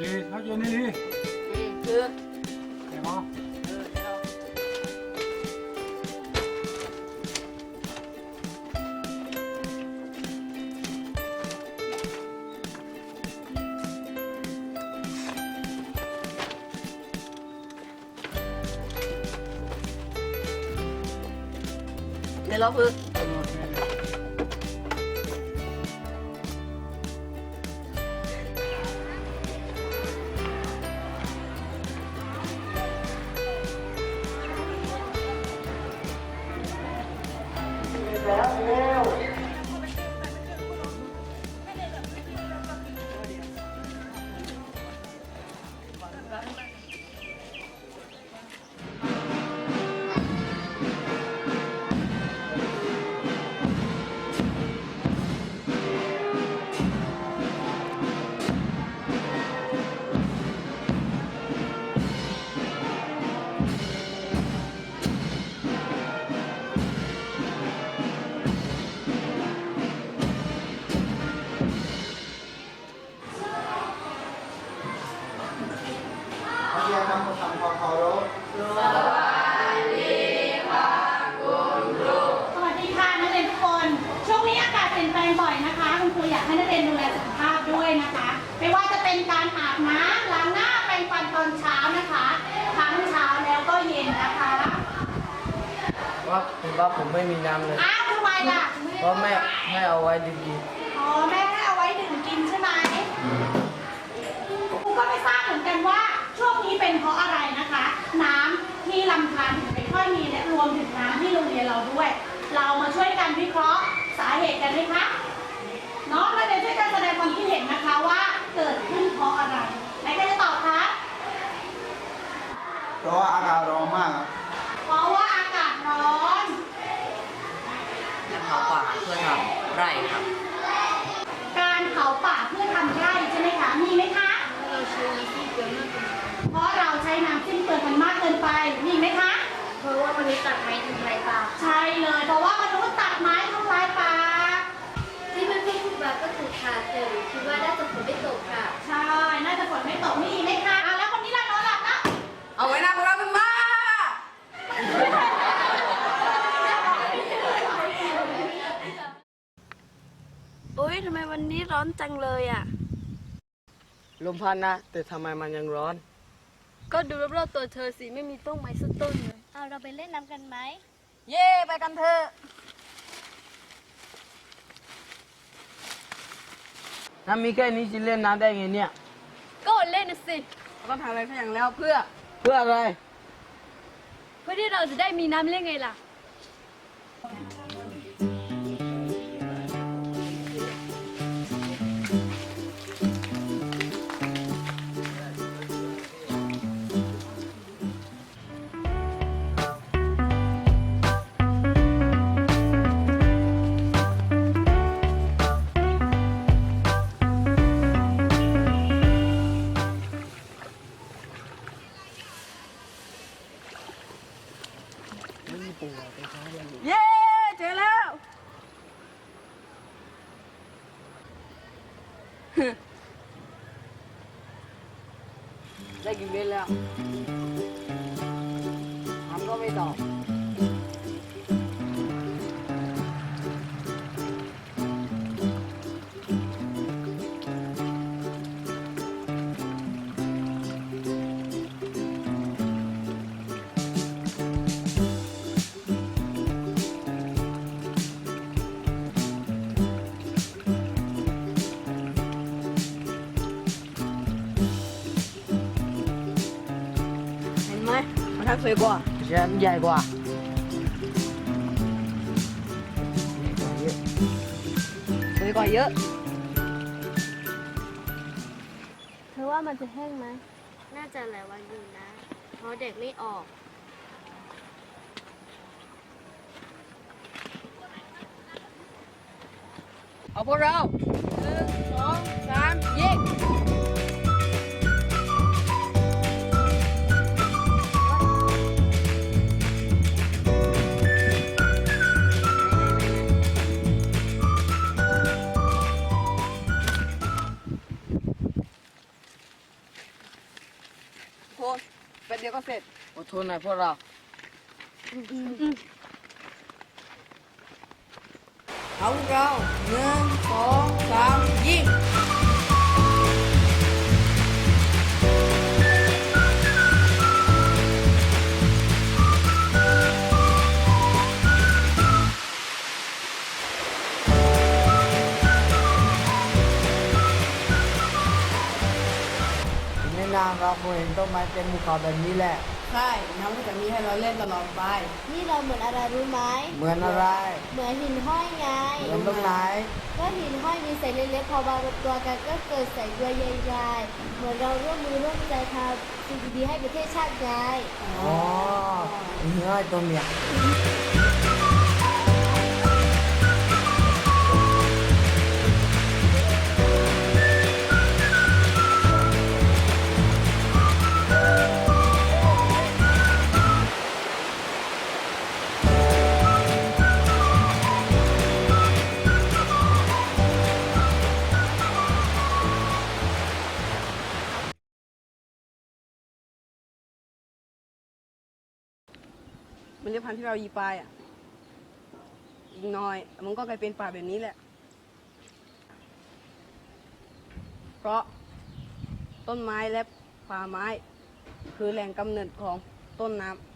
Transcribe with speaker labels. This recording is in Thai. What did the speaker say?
Speaker 1: ดีเขาอยู่นี่ดี
Speaker 2: อืมคือ
Speaker 1: เดี๋ยวพอ
Speaker 2: เออเดี๋ยวเดี๋ยวเราคือ
Speaker 3: นัก น
Speaker 4: แปลงบ่อยนะคะ คุณครูอยากให้นักเรียนดูแลสุขภาพด้วยนะคะ ไม่ว่าจะเป็นการอาบน้ำล้างหน้าแปรงฟันตอนเช้านะคะ ทั้งเช้าแล้วก็เย็นนะคะ
Speaker 2: ว่าผมว่าผมไม่มีน้ำเลย
Speaker 4: อ้าวทำไมล่ะ
Speaker 2: เพราะแม่ให้เอาไว้ดี
Speaker 4: อ๋อแม่ให้เอาไว้ดื่มกินใช่ไหมครูก็ไม่ทราบเหมือนกันว่าช่วงนี้เป็นเพราะอะไร กันไหมคะน้องนักเรียนช่วยกันแสดงความคิดเห็นนะคะว่าเกิดขึ้นเพราะอะไรใครก็จะตอบคะ
Speaker 3: เพราะว่าอากาศร้อนมากครับ
Speaker 4: เพราะว่าอากาศร้อน
Speaker 2: ๆเผาป่าเพื่อทำไร่ครับ
Speaker 4: การเผาป่าเพื่อทำไร่ใช่ไหมคะมีไหมคะเพราะเราใช้น้ำสิ้นเปลืองกันมากเกินไปมีไหมคะ
Speaker 5: เพราะว่ามนุษย์ตัดไม้ทำลายป่า
Speaker 4: ใช่เลย เพราะว่ามนุษย์ตัดไม้ทำลายป่า
Speaker 5: ที่เพื่อนๆพูดมาก็ คือค่ะแต่หนูคิดว่าน่าจะฝนไม่ตกค่ะ
Speaker 4: ใช่ น่าจะฝนไม่ตกมีอีกไหมคะอะแล้วคนนี้ล่ะนอนหลับนะ
Speaker 2: เอาไว้นะพวกเราเป็นบ้า
Speaker 5: โอ๊ยทำไมวันนี้ร้อนจังเลยอะ
Speaker 2: ลมพัดนะ แต่ทำไมมันยังร้อน
Speaker 5: ก็ดูรอบๆตัวเธอสิ ไม่มีต้นไม้สักต้นเลย เอาเราไปเล่นน้ำกันไหม
Speaker 2: เย่ไปกันเถอะ น้ำมีแค่นี้จะเล่นน้ำได้ไงเนี่ย
Speaker 5: ก็เล่นนะสิ
Speaker 2: ก็ทำอะไรสักอย่างแล้วเพื่อ เพื่ออะไร
Speaker 5: เพื่อที่เราจะได้มีน้ำเล่นไงล่ะ
Speaker 2: เย้เจอแล้ว ได้กี่เม็ดแล้วทำก็ไม่ตอบ มันทักสวยกว่าฉันใหญ่กว่าสวยกว่าเยอะ
Speaker 5: เธอว่ามันจะแห้งไหมน่าจะหลายวันอยู่นะ เพราะเด็กไม่ออก
Speaker 2: เอาพวกเราหนึ่งสองสาม อดทนหน่อยพวกเราเอาพวกเราหนึ่งสองสามยิง
Speaker 3: นานเราเคยเห็นต้นไม้เต็มภูเขาแบบนี้แหละ
Speaker 2: ใช่น้ำก็จะมีให้เราเล่นตลอดไป
Speaker 5: นี่เราเหมือนอะไรรู้ไหม
Speaker 3: เหมือนอะไร
Speaker 5: เหมือนหินห้อยไง
Speaker 3: เหมือนตรงไหน
Speaker 5: ก็หินห้อยมีเศษเล็กๆพอมารวมตัวกันก็เกิดแสงด้วยใหญ่ๆเหมือนเราร่วมมือร่วมใจทำสิ่งดีๆให้ประเทศชาติไง
Speaker 3: อ๋อเนื้อไอ้ตัวเนี้ย
Speaker 2: เมันเรียกพันธุ์ที่เรายีปลายอะ อีกหน้อย มันก็กลายเป็นป่าแบบนี้แหละ เพราะต้นไม้และป่าไม้ คือแหล่งกำเนิดของต้นน้ำ